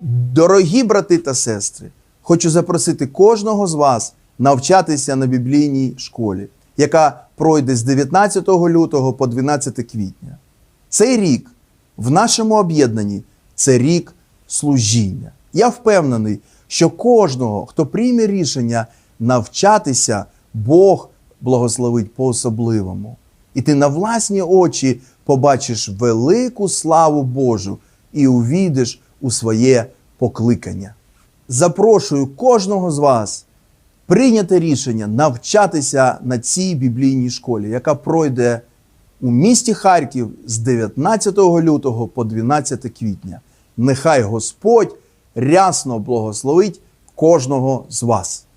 Дорогі брати та сестри, хочу запросити кожного з вас навчатися на біблійній школі, яка пройде з 19 лютого по 12 квітня. Цей рік в нашому об'єднанні це рік служіння. Я впевнений, що кожного, хто прийме рішення навчатися, Бог благословить по-особливому. І ти на власні очі побачиш велику славу Божу і увійдеш у своє покликання. Запрошую кожного з вас прийняти рішення навчатися на цій біблійній школі, яка пройде у місті Харків з 19 лютого по 12 квітня. Нехай Господь рясно благословить кожного з вас.